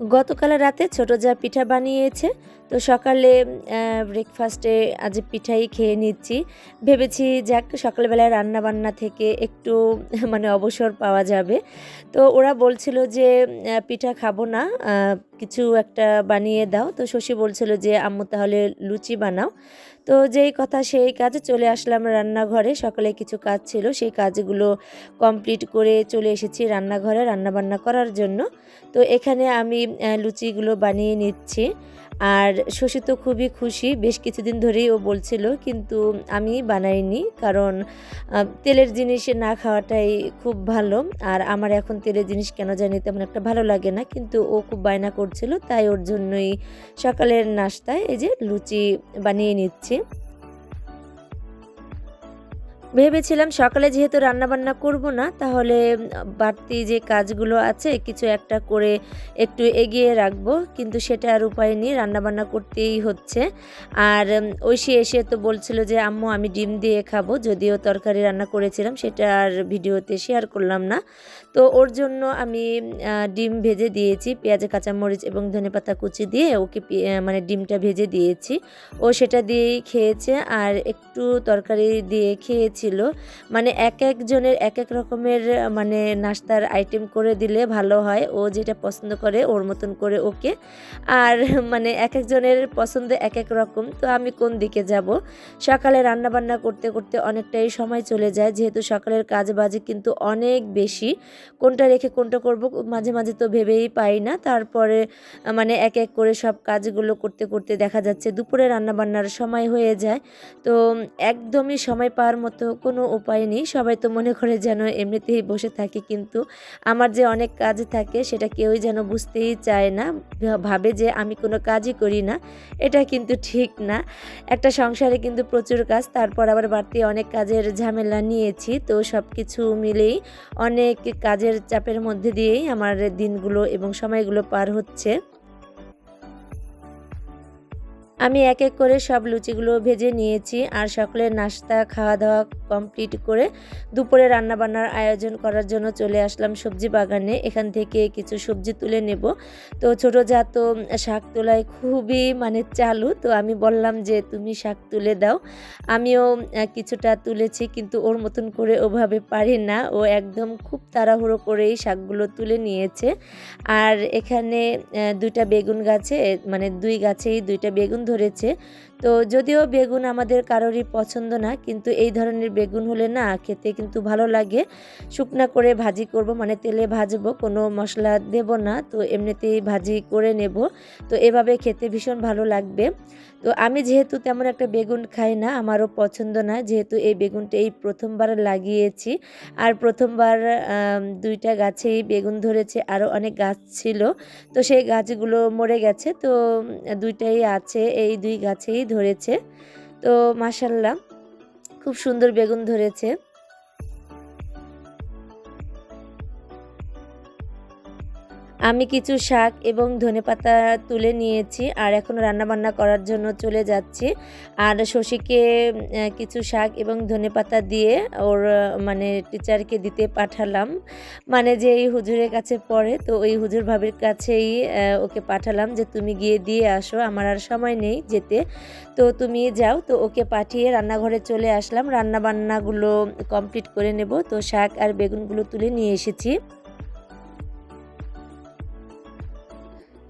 গতকাল রাতে ছোট যা পিঠা বানিয়েছে, তো সকালে ব্রেকফাস্টে আজ পিঠাই খেয়ে নিচ্ছি। ভেবেছি যাক, সকালবেলায় রান্না বান্না থেকে একটু মানে অবসর পাওয়া যাবে। তো ওরা বলছিল যে পিঠা খাব না কিছু একটা বানিয়ে দাও। তো শশী বলছিল যে, আম্মু, তাহলে লুচি বানাও। তো যেই কথা সেই কাজে, চলে আসলাম রান্নাঘরে। সকালে কিছু কাজ ছিল, সেই কাজগুলো কমপ্লিট করে চলে এসেছি রান্নাঘরে রান্নাবান্না করার জন্য। তো এখানে আমি লুচিগুলো বানিয়ে নিচ্ছি। আর শশী তো খুবই খুশি, বেশ কিছুদিন ধরেই ও বলছিল, কিন্তু আমি বানাইনি, কারণ তেলের জিনিস না খাওয়াটাই খুব ভালো। আর আমার এখন তেলের জিনিস কেন জানি তেমন একটা ভালো লাগে না, কিন্তু ও খুব বায়না করছিল, তাই ওর জন্যই সকালের নাস্তায় এই যে লুচি বানিয়ে নিচ্ছি। ভেবেছিলাম সকালে যেহেতু রান্নাবান্না করব না, তাহলে বাড়তি যে কাজগুলো আছে, কিছু একটা করে একটু এগিয়ে রাখব। কিন্তু সেটা আর উপায় নেই, রান্নাবান্না করতেই হচ্ছে। আর ঐশী এসে তো বলছিল যে, আম্মু, আমি ডিম দিয়ে খাব। যদিও তরকারি রান্না করেছিলাম, সেটা আর ভিডিওতে শেয়ার করলাম না। তো ওর জন্য আমি ডিম ভেজে দিয়েছি, পেঁয়াজে, কাঁচামরিচ এবং ধনেপাতা কুচি দিয়ে ওকে মানে ডিমটা ভেজে দিয়েছি। ও সেটা দিয়েই খেয়েছে, আর একটু তরকারি দিয়ে খেয়েছি। ছিল। মানে এক একজনের এক এক রকমের মানে নাস্তার আইটেম করে দিলে ভালো হয়। ও যেটা পছন্দ করে ওর মতন করে ওকে। আর মানে এক একজনের পছন্দ এক এক রকম। তো আমি কোন দিকে যাব? সকালে রান্না বান্না করতে করতে অনেকটাই সময় চলে যায়। যেহেতু সকালের কাজ বাজে কিন্তু অনেক বেশি। কোনটা রেখে কোনটা করব মাঝে মাঝে তো ভেবেই পাই না। তারপরে মানে এক এক করে সব কাজগুলো করতে করতে দেখা যাচ্ছে দুপুরে রান্নাবান্নার সময় হয়ে যায়। তো একদমই সময় পাওয়ার মতো কোনো উপায় নেই। সবাই তো মনে করে যেন এমনিতেই বসে থাকে, কিন্তু আমার যে অনেক কাজ থাকে, সেটা কেউই যেন বুঝতেই চায় না ভাবে যে আমি কোনো কাজই করি না। এটা কিন্তু ঠিক না। একটা সংসারে কিন্তু প্রচুর কাজ, তারপর আবার বাড়তি অনেক কাজের ঝামেলা নিয়েছি, তো সব কিছু মিলেই অনেক কাজের চাপের মধ্যে দিয়েই আমার দিনগুলো এবং সময়গুলো পার হচ্ছে। আমি এক এক করে সব লুচিগুলো ভেজে নিয়েছি আর সকলের নাস্তা খাওয়া দাওয়া কমপ্লিট করে দুপুরে রান্নাবান্নার আয়োজন করার জন্য চলে আসলাম সবজি বাগানে। এখান থেকে কিছু সবজি তুলে নেব। তো ছোটো যা তো শাক তোলায় খুবই মানে চালু। তো আমি বললাম যে, তুমি শাক তুলে দাও। আমিও কিছুটা তুলেছি কিন্তু ওর মতন করে ওভাবে পারি না। ও একদম খুব তাড়াহুড়ো করেই শাকগুলো তুলে নিয়েছে। আর এখানে দুইটা বেগুন গাছে মানে দুই গাছেই দুইটা বেগুন ধরেছে তো যদিও বেগুন আমাদের কারোরই পছন্দ না, কিন্তু এই ধরনের বেগুন হলে না খেতে কিন্তু ভালো লাগে। শুকনা করে ভাজি করব মানে তেলে ভাজবো, কোনো মশলা দেব না, তো এমনিতেই ভাজি করে নেব। তো এভাবে খেতে ভীষণ ভালো লাগবে। তো আমি যেহেতু তেমন একটা বেগুন খাই না, আমারও পছন্দ না, যেহেতু এই বেগুনটা এই প্রথমবার লাগিয়েছি। আর প্রথমবার দুইটা গাছেই বেগুন ধরেছে, আরও অনেক গাছ ছিল। তো সেই গাছগুলো মরে গেছে, তো দুইটাই আছে, এই দুই গাছেই ধরেছে। তো মাসাল্লাহ খুব সুন্দর বেগুন ধরেছে। আমি কিছু শাক এবং ধনেপাতা তুলে নিয়েছি আর এখন রান্নাবান্না করার জন্য চলে যাচ্ছি। আর শশীকে কিছু শাক এবং ধনেপাতা দিয়ে ওর মানে টিচারকে দিতে পাঠালাম। মানে যে এই হুজুরের কাছে পড়ে, তো ওই হুজুর ভাবির কাছেই ওকে পাঠালাম যে তুমি গিয়ে দিয়ে আসো, আমার আর সময় নেই যেতে। তো তুমি যাও, তো ওকে পাঠিয়ে রান্নাঘরে চলে আসলাম। রান্নাবান্নাগুলো কমপ্লিট করে নেব। তো শাক আর বেগুনগুলো তুলে নিয়ে এসেছি।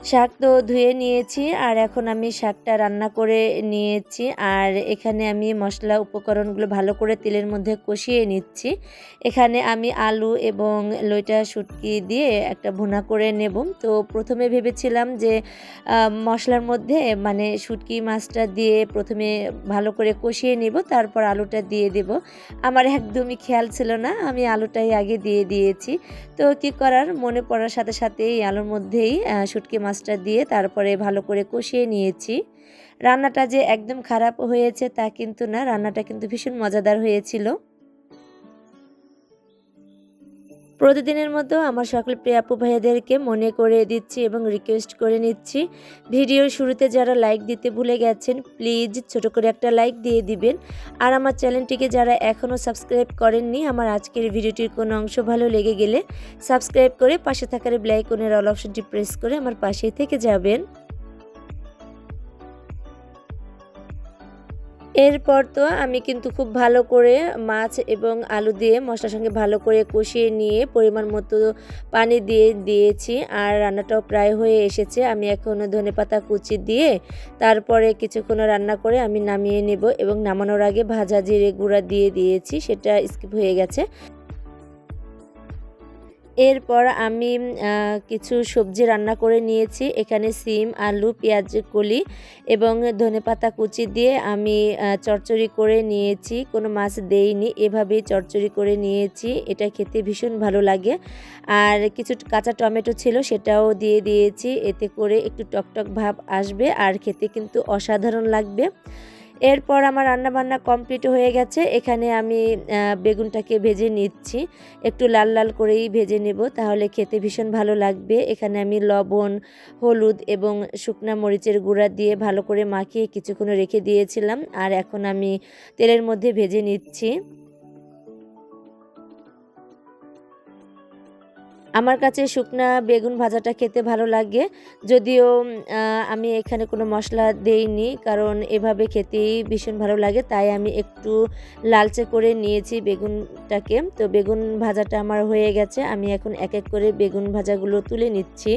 শাক তো ধুয়ে নিয়েছি আর এখন আমি শাকটা রান্না করে নিয়েছি আর এখানে আমি মশলা উপকরণগুলো ভালো করে তেলের মধ্যে কষিয়ে নিচ্ছি। এখানে আমি আলু এবং লইটা শুটকি দিয়ে একটা ভুনা করে নেব। তো প্রথমে ভেবেছিলাম যে মশলার মধ্যে মানে শুটকি মাছটা দিয়ে প্রথমে ভালো করে কষিয়ে নেব, তারপর আলুটা দিয়ে দেব। আমার একদমই খেয়াল ছিল না, আমি আলুটাই আগে দিয়ে দিয়েছি। তো কি করার? মনে পড়ার সাথে সাথে এই আলুর মধ্যেই শুটকি মাছ মাছটা দিয়ে তারপরে ভালো করে কষিয়ে নিয়েছি। রান্নাটা যে একদম খারাপ হয়েছে তা কিন্তু না, রান্নাটা কিন্তু ভীষণ মজাদার হয়েছিল। প্রতিদিনের মতো আমার সকল আপু ভাইয়াদেরকে মনে করে দিচ্ছি এবং রিকোয়েস্ট করে নিচ্ছি। ভিডিওর শুরুতে যারা লাইক দিতে ভুলে গেছেন প্লিজ ছোট করে একটা লাইক দিয়ে দিবেন। আর আমার চ্যানেলটিকে যারা এখনও সাবস্ক্রাইব করেননি, আমার আজকের ভিডিওটির কোনো অংশ ভালো লেগে গেলে সাবস্ক্রাইব করে পাশে থাকার ব্লাইকনের অল অপশনটি প্রেস করে আমার পাশেই থেকে যাবেন। এরপর তো আমি কিন্তু খুব ভালো করে মাছ এবং আলু দিয়ে মশলার সঙ্গে ভালো করে কষিয়ে নিয়ে পরিমাণ মতো পানি দিয়ে দিয়েছি। আর রান্নাটাও প্রায় হয়ে এসেছে। আমি এখনও ধনে পাতা কুচি দিয়ে তারপরে কিছুক্ষণ রান্না করে আমি নামিয়ে নেব এবং নামানোর আগে ভাজা জিরে গুঁড়া দিয়ে দিয়েছি। সেটা স্কিপ হয়ে গেছে। এরপর আমি কিছু সবজি রান্না করে নিয়েছি। এখানে সিম, আলু, পেঁয়াজ, কলি এবং ধনেপাতা কুচি দিয়ে আমি চচ্চড়ি করে নিয়েছি। কোনো মাছ দেইনি, এভাবেই চচ্চড়ি করে নিয়েছি। এটা খেতে ভীষণ ভালো লাগে। আর কিছু কাঁচা টমেটো ছিল, সেটাও দিয়ে দিয়েছি। এতে করে একটু টকটক ভাব আসবে, আর খেতে কিন্তু অসাধারণ লাগবে। এরপর আমার রান্না বান্না কমপ্লিট হয়ে গেছে। এখানে আমি বেগুনটাকে ভেজে নিচ্ছি। একটু লাল লাল করেই ভেজে নেব, তাহলে খেতে ভীষণ ভালো লাগবে। এখানে আমি লবণ, হলুদ এবং শুকনা মরিচের গুঁড়া দিয়ে ভালো করে মাখিয়ে কিছুক্ষণ রেখে দিয়েছিলাম। আর এখন আমি তেলের মধ্যে ভেজে নিচ্ছি। আমার কাছে শুকনা বেগুন ভাজাটা খেতে ভালো লাগে। যদিও আমি এখানে কোনো মশলা দেইনি, কারণ এভাবে খেতেই ভীষণ ভালো লাগে, তাই আমি একটু লালচে করে নিয়েছি বেগুনটাকে। তো বেগুন ভাজাটা আমার হয়ে গেছে, আমি এখন এক এক করে বেগুন ভাজাগুলো তুলে নিচ্ছি।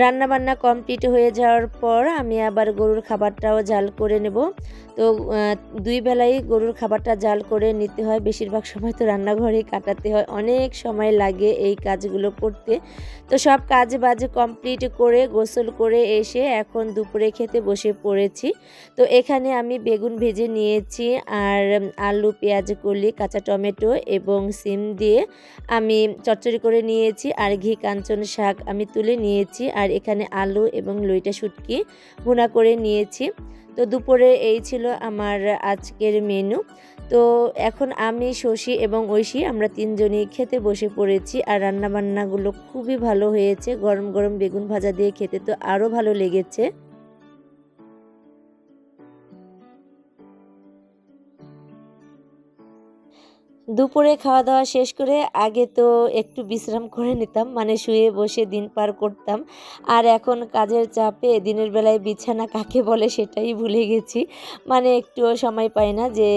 রান্না বান্না কমপ্লিট হয়ে যাওয়ার পর আমি আবার গরুর খাবারটাও জাল করে নেব। তো দুই বেলাই গরুর খাবারটা জাল করে নিতে হয়। বেশিরভাগ সময় তো রান্নাঘরে কাটাতে হয়। অনেক সময় লাগে এই কাজগুলো করতে। তো, সব কাজ বাজে কমপ্লিট করে, গোসল করে এসে এখন দুপুরে খেতে বসে পড়েছি। তো, এখানে আমি বেগুন ভেজে নিয়েছি আর আলু, পেঁয়াজ, কলি, কাঁচা টমেটো এবং সিম দিয়ে আমি চচ্চড়ি করে নিয়েছি আর ঘি, কাঞ্চন শাক আমি তুলে নিয়েছি। আর এখানে আলু এবং লইটা শুটকি ভুনা করে নিয়েছি। তো দুপুরে এই ছিল আমার আজকের মেনু। তো এখন আমি, শশী এবং ঐশী আমরা তিনজনই খেতে বসে পড়েছি আর রান্নাবান্নাগুলো খুবই ভালো হয়েছে। গরম গরম বেগুন ভাজা দিয়ে খেতে তো আরও ভালো লেগেছে। দুপুরে খাওয়া দাওয়া শেষ করে আগে তো একটু বিশ্রাম করে নিতাম মানে শুয়ে বসে দিন পার করতাম। আর এখন কাজের চাপে দিনের বেলায় বিছানা কাকে বলে সেটাই ভুলে গেছি। মানে একটুও সময় পাই না যে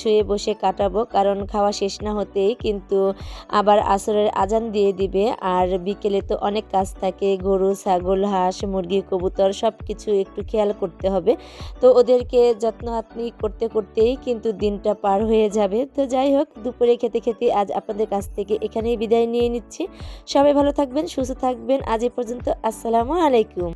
শুয়ে বসে কাটাবো, কারণ খাওয়া শেষ না হতেই কিন্তু আবার আসরের আজান দিয়ে দিবে। আর বিকেলে তো অনেক কাজ থাকে, গরু, ছাগল, হাঁস, মুরগি, কবুতর সব কিছু একটু খেয়াল করতে হবে। তো ওদেরকে যত্ন আত্মি করতে করতেই কিন্তু দিনটা পার হয়ে যাবে। তো যাই হোক দুপুরে খেতে খেতে আজ আপনাদের কাছ থেকে এখানেই বিদায় নিয়ে নিচ্ছি। সবাই ভালো থাকবেন, সুস্থ থাকবেন। আজ এ পর্যন্ত, আসসালামু আলাইকুম।